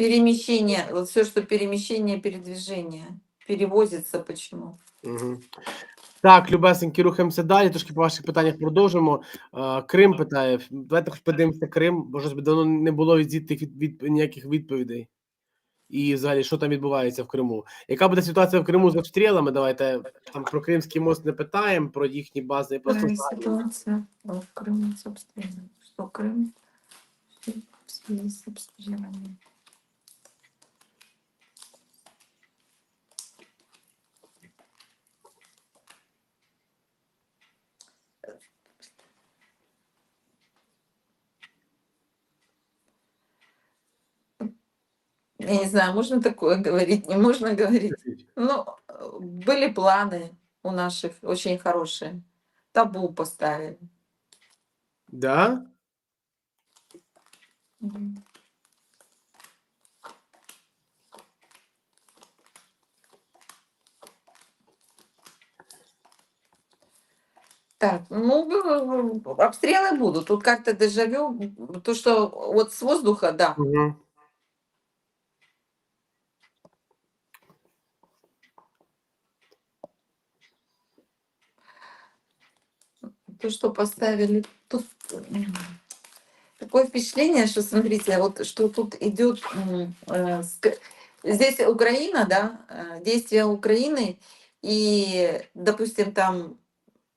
Перемещение, вот все, что перемещение, передвижение. Перевозится почему? Угу. Так, любесенькі, рухаємося далі. Трошки по ваших питаннях продовжимо. Е, Крим питає. Давайте хоч подивимося Крим, бо щось давно не було від звідти від, від, ніяких відповідей. І взагалі, що там відбувається в Криму? Яка буде ситуація в Криму з обстрілами? Давайте там про Кримський мост не питаємо, про їхні бази. Просто ситуация в Крыму с обстрелами? Что Крым в связи с обстрелами? Я не знаю, можно такое говорить, не можно говорить. Ну, были планы у наших очень хорошие. Табу поставили. Да? Мгм. Так, ну, э, обстрелы будут. Тут как-то дежавю. То, что вот с воздуха, да. Угу. То, что поставили тут. Такое впечатление, что смотрите, вот что тут идет э, здесь Украина, да, э, действия Украины и, допустим, там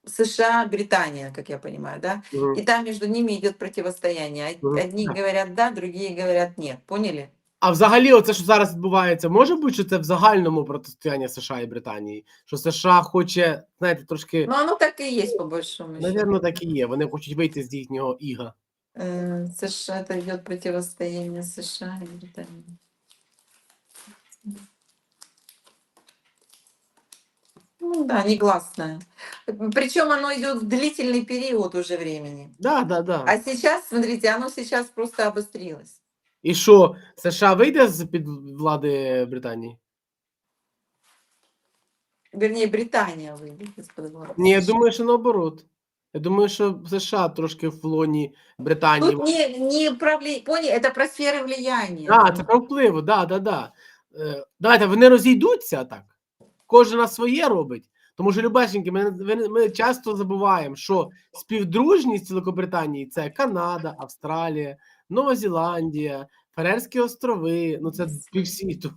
США, Британия, как я понимаю, да, и там между ними идет противостояние. Одни говорят да, другие говорят нет. Поняли? А взагалі, оце, що зараз відбувається, може бути, що це в загальному протистояння США і Британії? Що США хоче, знаєте, трошки, Ну, оно так и есть, по большому счету. навірно, так і є. Вони хочуть вийти з їхнього іга. Э, США, это идет противостояние США и Британии. Ну да, негласное. Причем оно идет в длительный период уже времени. Да, да, да. А сейчас, смотрите, оно сейчас просто обострилось. І що, США вийде з під влади Британії? Вернее, Британия выйдет из-под власти. Ні, я думаю, що наоборот. Я думаю, що США трошки в лоні Британії. Тут не, не правле... Поняли, это про сферы влияния. А, це про впливу, да, да, да. Е, давайте, вони розійдуться так. Кожен на своє робить. Тому що, Любешеньки, ми, ми, ми часто забуваємо, що співдружність Великобританії це Канада, Австралія, Нова Зеландія, Фарерські острови. Ну це півсвіту.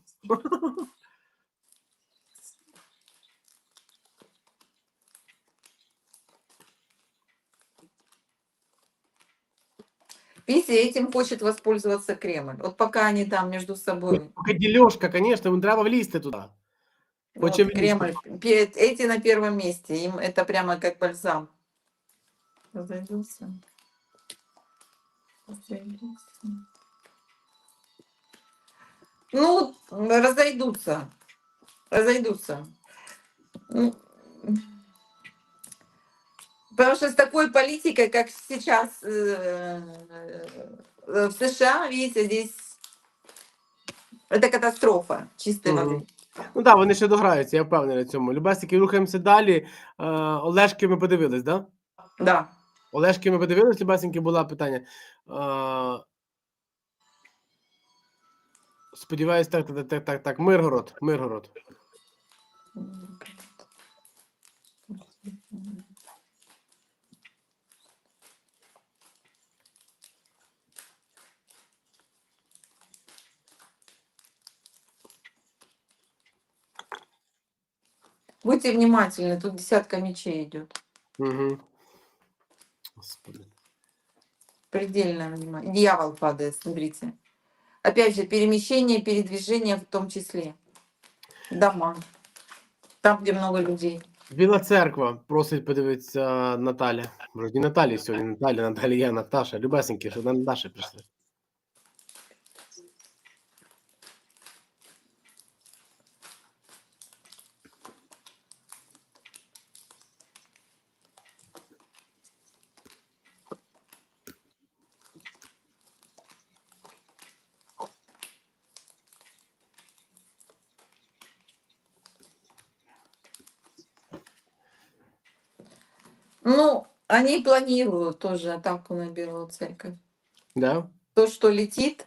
Видите, этим хочет воспользоваться Кремль. Вот пока они там между собой. Поки дільошка, звісно, їм треба влізти туди. Вот, Хочем влезть. Кремль. пе- Эти на первом месте. Им это прямо как бальзам. Разойдутся. Разойдутся. Ну, разойдутся. Разойдутся. Ну, Потому что с такой политикой, как сейчас э, э, в США, видите, здесь это катастрофа чистой Мгм. воды. Ну так, вони ще дограються, я впевнений в цьому. Любесики, рухаємося далі. Е, Олешки ми подивились, да? Да. Олешки ми подивились, Любесеньки, була питання. Е, сподіваюсь, так, так, так, так, так. Миргород, Миргород. Будьте внимательны, тут десятка мечей идет. Угу. Господи. Предельное внимание. Дьявол падает, смотрите. Опять же, перемещение, передвижение в том числе. Дома. Там, где много людей. Біла церква просить подивитися Наталя. Може, не Наталі сьогодні, Наталя, Наталя, я, Наташа. Любесеньки, що на Наташі прийшли. Они планируют тоже атаку на Белую Церковь. Да? То, что летит,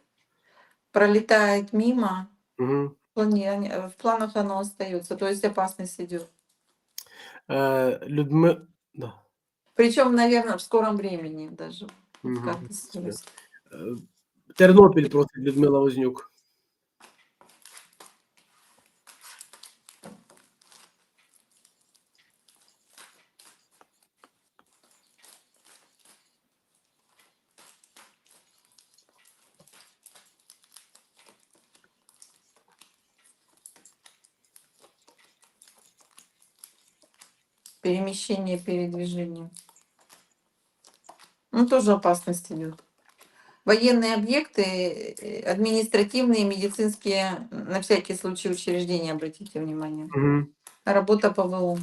пролетает мимо. В, плане, они- в планах оно остается, то есть опасность идет. Е, Людми... Да. Причем, наверное, в скором времени даже. Мгм. снялись. Е, Тернопіль просить Людмила Вознюк. Перемещение, передвижение. Ну, тоже опасность идет. Военные объекты, э, административные, медицинские, на всякий случай учреждения, обратите внимание. Угу. Работа ПВО.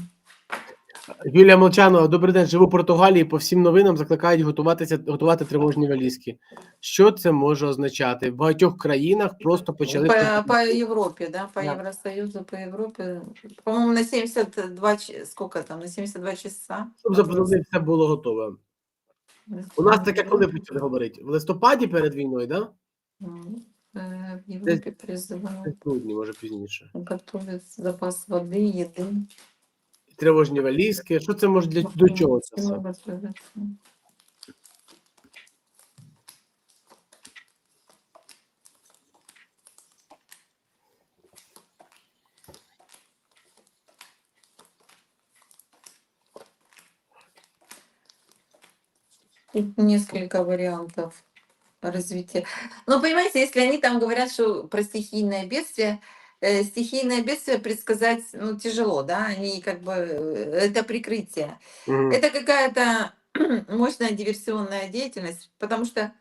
Юлія Молчанова, добрий день. Живу в Португалії. По всім новинам закликають готуватися готувати тривожні валізки. Що це може означати? В багатьох країнах просто почали По, по Европе, да, по Да. Евросоюзу, по Европе. По-моему, на 72, ч- сколько там, на 72 часа. щоб заповнити все було готове. У нас таке коли почали говорити? В листопаді перед війною, да? Ну, э, В Европе призывают В грудні, може пізніше. готовить запас воды, еды. Тривожні валізки. Що це може для до чого це все? Несколько вариантов развития. Но понимаете, если они там говорят, что про стихийное бедствие, стихийное бедствие предсказать ну, тяжело, да, они как бы э, это прикрытие. Мгм. Это какая-то мощная диверсионная деятельность, потому что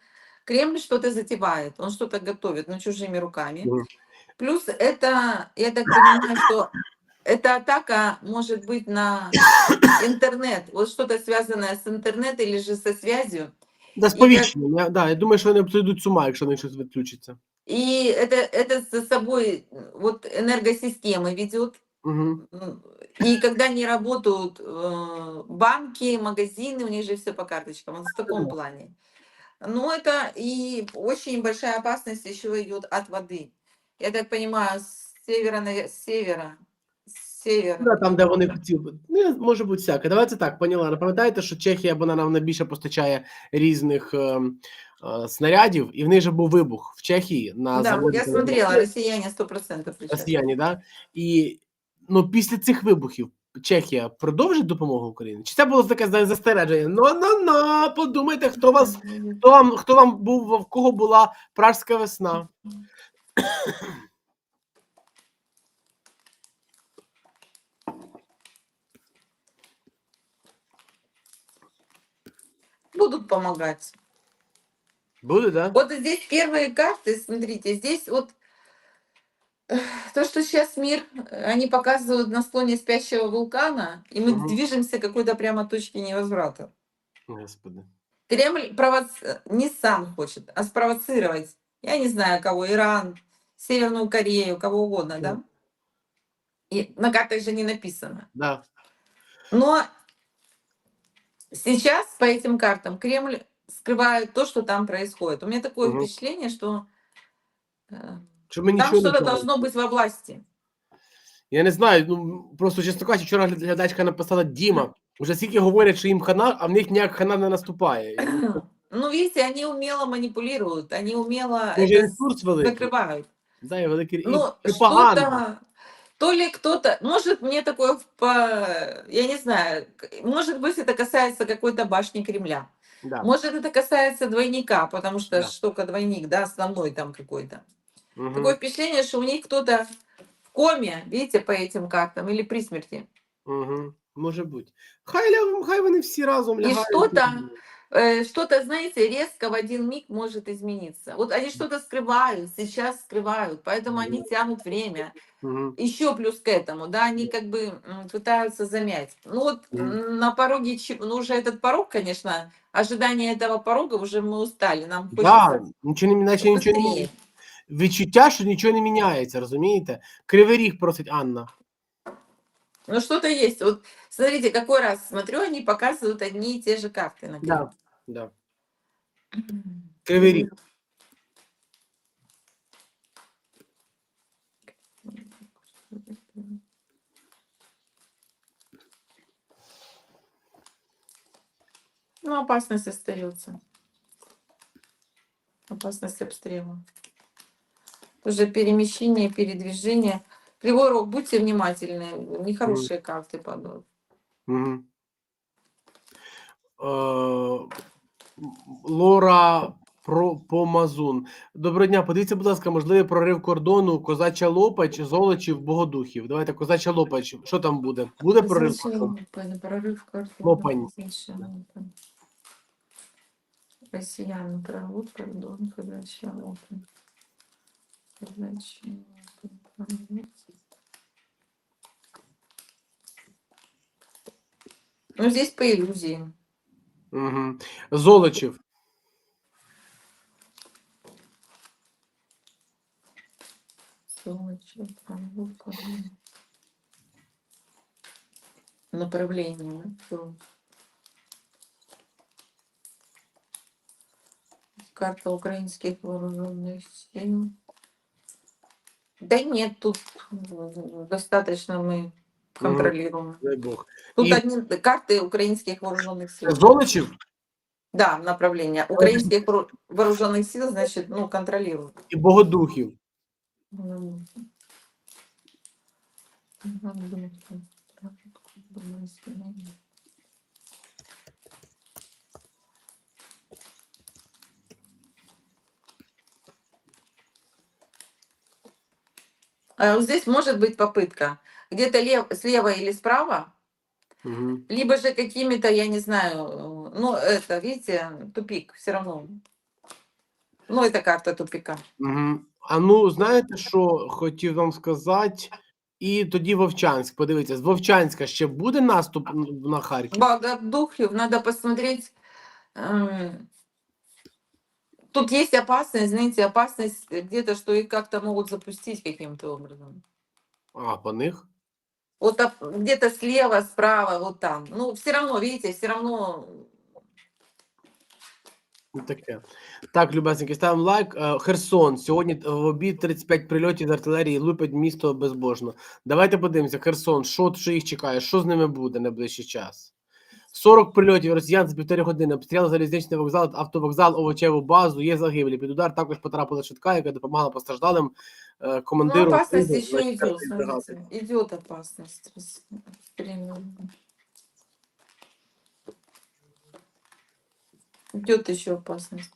Кремль что-то затевает, он что-то готовит, но чужими руками. Мгм. Плюс это, я так понимаю, что эта атака может быть на интернет, вот что-то связанное с интернетом или же со связью. Да, сповіщення. Да, я думаю, що вони прийдуть з ума, якщо них щось відключиться. И это, это за собой м, вот энергосистемы ведет. Угу. М, И когда не работают э, банки, магазины, у них же все по карточкам, вот в таком Да. плане. Но это и очень большая опасность еще идет от воды. Я так понимаю, с севера на с севера. С севера. Да, там, де вони хотіли. Ну, може бути всяке. Давайте так, поняла. Не пам'ятаєте, що Чехія вона нам найбільше постачає різних е, е, снарядів, і в них же був вибух в Чехії на Да, заводі. я смотрела, россияне 100% причастны. Росіяни, да? І ну, після цих вибухів Чехія продовжить допомогу Україні? Чи це було таке застереження? Ну, ну, ну, подумайте, хто вас, хто вам, хто вам був, в кого була пражська весна? Будут помогать. Буде, да? Вот здесь первые карты, смотрите, здесь вот э, то, что сейчас мир, э, они показывают на склоне спящего вулкана, и мы Мгм. движемся к какой-то прямо точке невозврата. Господи. Кремль провоц- не сам хочет, а спровоцировать, я не знаю кого, Иран, Северную Корею, кого угодно, да? И на картах же не написано. Да. Но сейчас по этим картам Кремль скрывает то, что там происходит. У меня такое Мгм. впечатление, что э, Щоб ми там нічого не что-то знали. должно быть во власти. Я не знаю, ну просто чесно кажучи, вчора гля- глядачка написала Діма. Вже скільки говорять, що їм хана, а в них ніяк хана не наступає. І, Ну, видите, они умело манипулируют, они умело Може, это ресурс великий. закрывают. Да, і великий і Ну, пропаганда. что-то, то ли кто-то, может, мне такое, в- по, я не знаю, к- может быть, это касается какой-то башни Кремля. Да. Может, это касается двойника, потому что Да. только двойник, да, основной там какой-то. Мгм. Такое впечатление, что у них кто-то в коме, видите, по этим картам, или при смерти. Угу. Може бути. Хай, ля- хай вони всі разом І лягають. що там? Э, Что-то, знаете, резко в один миг может измениться. Вот они что-то скрывают, сейчас скрывают, поэтому они тянут время. Мгм. Еще плюс к этому, да, они как бы м, пытаются замять. Ну вот Мгм. м, на пороге, чи- ну уже этот порог, конечно, ожидание этого порога уже мы устали, нам Да, хочется нічого не міняється, нічого не быстрее. міняється. Відчуття, що нічого не міняється, розумієте? Кривий ріг просить Анна. Ну что-то есть. Вот смотрите, какой раз смотрю, они показывают одни и те же карты. на Да, да. Кривий. Ну, опасность остается. Опасность обстрела. Уже перемещение, передвижение. Кривой рог, будьте внимательны. Нехорошие mm. карты падают. Mm. Uh... Лора Про Помазун. Доброго дня. Подивіться, будь ласка, можливий прорив кордону Козача Лопач, Золочів, Богодухів. Давайте Козача Лопач. Що там буде? Буде прорив Зачем? кордону? Пон- Прорыв карты. Лопань. Зачем это? Россияне прорвут кордон, когда лопань. Зачем это прорвут? Ну, здесь по иллюзии. Угу. Золочів. Зачем прорвут кордон? Направление. да, всё. Карта украинских вооруженных сил. Да нет, тут м, достаточно мы контролируем. Дай Бог. Тут И- одни карты украинских вооруженных сил. Золочів Да, направление. Украинских воору- вооруженных сил, значит, ну, контролируют. і Богодухів. М. А вот Здесь может быть попытка где-то лев, слева или справа, Угу. либо же какими-то, я не знаю, э, ну, это, видите, тупик все равно. Ну, это карта тупика. Угу. А ну, знаєте, що хотів вам сказати? І тоді Вовчанськ. Подивіться, з Вовчанська ще буде наступ н- на Харків? Богодухов, надо посмотреть. эм, Тут есть опасность, знаете, опасность где-то, что их как-то могут запустить каким-то образом. А, по них? Вот где-то слева, справа, вот там. Ну, все равно, видите, все равно Ну, Таке. Так, любесеньки, ставимо лайк. Е, Херсон. Сьогодні е, в обід 35 прильотів з артилерії лупять місто безбожно. Давайте подивимося, Херсон, що, їх чекає, що з ними буде найближчий час. 40 прильотів росіян за півтори години обстріляли залізничний вокзал, автовокзал, овочеву базу. Є загиблі. Під удар також потрапила швидка, яка допомагала постраждалим е, ну, опасність опасность йде. еще опасність. 24-ї бригади. смотрите, идет опасность. Рас- временно. Идет еще опасность.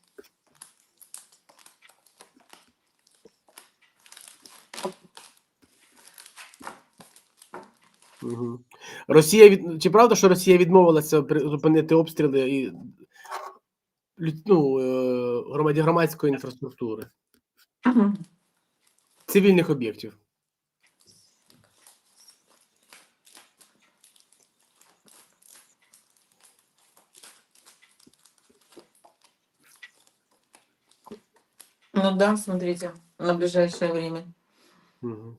Угу. Росія від чи правда, що Росія відмовилася призупинити обстріли і ну, е, громаді громадської інфраструктури, цивільних об'єктів? Ну да, смотрите, на ближайшее время. Угу.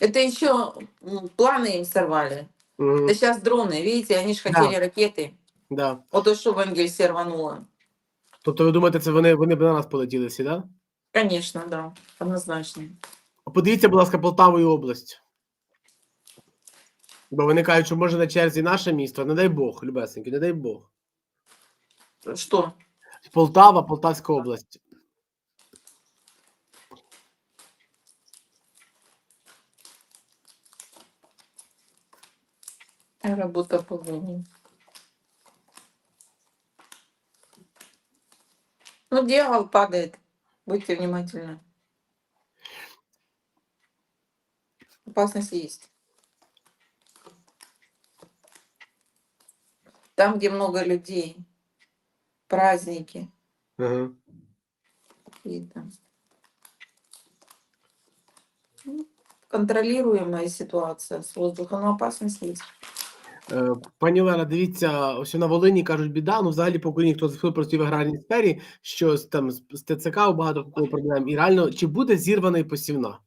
Это еще м, планы им сорвали. Угу. Это сейчас дроны, видите, они же хотели ракеты. Да. Вот то, что в Энгельсе рвануло. Тобто ви думаєте, це вони, вони б на нас полетіли всі, да? Конечно, да, однозначно. А Подивіться, будь ласка, Полтаву і область. Бо вони кажуть, що може на черзі наше місто, не дай Бог, любесеньки, не дай Бог. Что? Полтава, Полтавська область. Работа по времени. Ну, дьявол падает. Будьте внимательны. Опасность есть. Там, где много людей, праздники какие-то. Ну, Контролируемая ситуация с воздухом, но опасность есть. Е, Пані Олена, дивіться, ось на Волині кажуть, біда. Ну, взагалі по Україні, хто хто працює в аграрній сфері, що там з ТЦК багато кого проблем. І реально, чи буде зірвана і посівна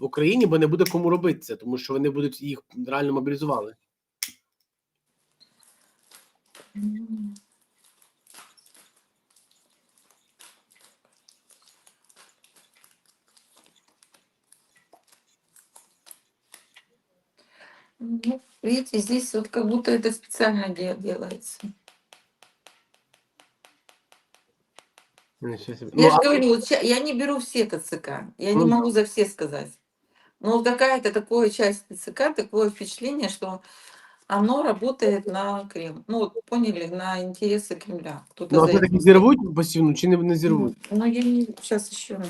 в Україні, бо не буде кому робити це, тому що вони будуть їх реально мобілізували. видите, здесь вот как будто это специально де- делается. Нічого собі. Я Ну, же а- говорю, вот ща- я не беру все ТЦК. Я не Ну да. могу за все сказать. Но вот какая-то такая часть ТЦК, такое впечатление, что оно работает на Крем. Ну, вот поняли, на интересы Кремля. Кто-то ну, а за все-таки этим зірвуть посівну чи не, не стоит. зірвуть? Ну, я не... Сейчас еще...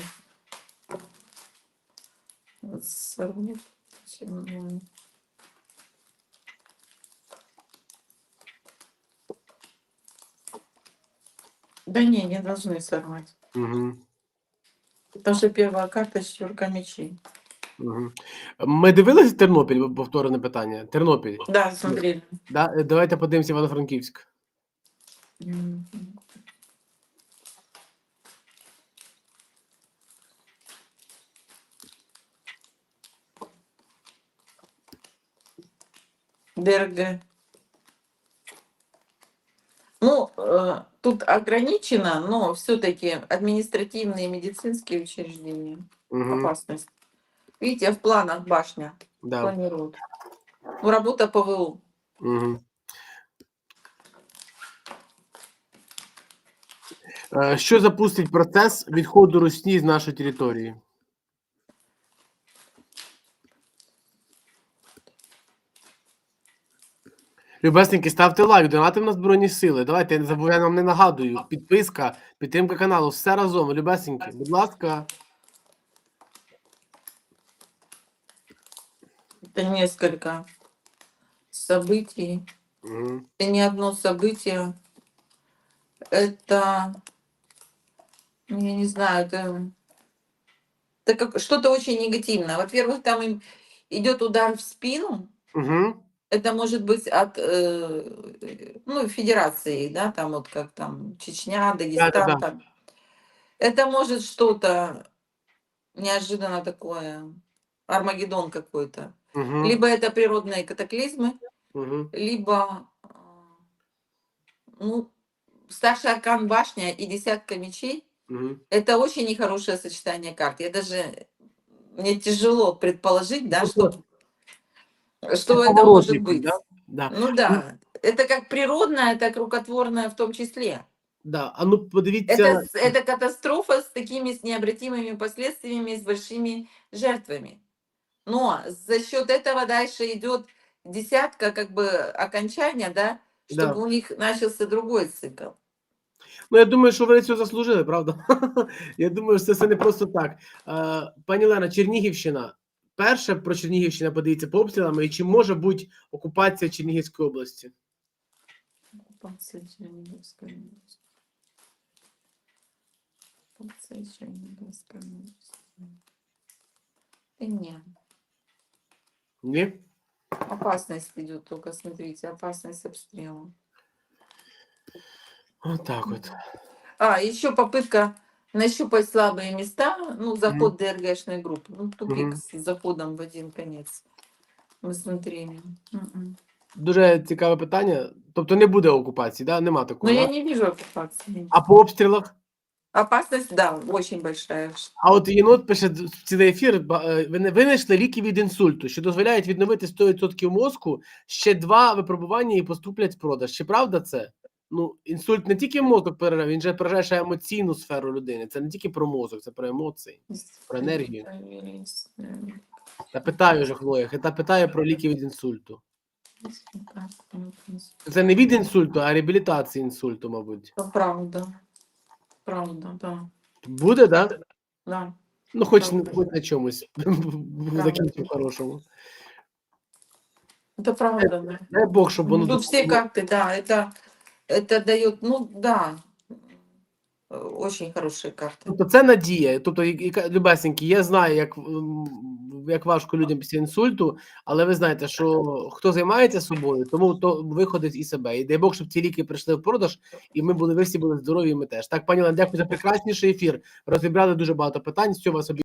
Сорву. Да не, не должны сорвать. Угу. Потому что первая карта четверка мечей. Угу. Ми дивилися Тернопіль, повторене питання. Тернопіль. Да, смотрели. Да? Е, Давайте подивимося Івано-Франківськ. Мгм. ДРГ. Ну, э, тут ограничено, но все-таки административные и медицинские учреждения. Угу. Опасность. Видите, в планах башня Да. планируют. Ну, работа ПВУ. Угу. Е, Що запустить процес відходу Росії з нашої території? Любесненькі, ставте лайк, донатим на Збройні Сили. Давайте, я не забуваю, я вам не нагадую. Підписка, підтримка каналу, все разом. Любесенькі, будь ласка. Это несколько событий. Угу. Это не одно событие. Это, ну, я не знаю, это, это как что-то очень негативное. Во-первых, там им идет удар в спину. Угу. Это может быть от э, ну, федерации, да, там вот как там Чечня, Дагестан. Да-да-да. там. Это может что-то неожиданно такое, Армагеддон какой-то. Угу. Либо это природные катаклизмы, Угу. либо а, ну, старший аркан башня и десятка мечей Угу. это очень нехорошее сочетание карт. Я даже мне тяжело предположить, да, Ну, что, что Это это поворот может некий, быть. да? Да. Ну да, это как природное, так рукотворное в том числе. Да. А ну подивіться. Это, с- это катастрофа с такими с необратимыми последствиями, с большими жертвами. Но за счет этого дальше идет десятка как бы окончания, да, Да. чтобы у них начался другой цикл. Ну, я думаю, що вони цього заслужили, правда? я думаю, що це все не просто так. Е, пані Лена, Чернігівщина. Перше про Чернігівщину подивіться по обстрілами, і чи може бути окупація Чернігівської області? Оккупация Черниговской области. Оккупация Черниговской области. Да нет. Ні? Опасность идет только, смотрите, опасность обстрела. Отак от. А, еще попытка нащупать слабые места, ну, заход ДРГшной группы. Ну, тупик Мгм. с заходом в один конец. Мы смотрели. Мгм. Дуже цікаве питання. Тобто не буде окупації, да? нема Но такого. я да? не вижу оккупации. А по обстрілах? Опасность, да, очень большая. А от єнот пише в цілий ефір: ба- е, ви не винайшли ліки від інсульту, що дозволяють відновити 100% мозку. Ще два випробування і поступлять в продаж. Чи правда це? Ну, інсульт не тільки мозок перерив, він же переражає ще емоційну сферу людини. Це не тільки про мозок, це про емоції. Про енергію. Проверить, э, Я питаю вже Хлоя, та питає про ліки від інсульту. если так, ну, в принципе, Це не від інсульту, а реабілітації інсульту, мабуть. это Правда. Правда, да. Буде, да? Да. Ну, хоч, Правда. хоч на чомусь. Закінчив хорошому. Это правда, да. Дай Бог, щоб воно Тут все карты, да, это, это дает, ну да, э, очень хорошие карты. Тобто це надія. Тобто, я- яка- любесенькі, я знаю, як, м, як важко людям після інсульту, але ви знаєте, що хто займається собою, тому то виходить і себе. І дай Бог, щоб ці ліки прийшли в продаж, і ми були, ви всі були здорові, і ми теж. Так, пані Олена, дякую за прекрасніший ефір. Розібрали дуже багато питань. З цього вас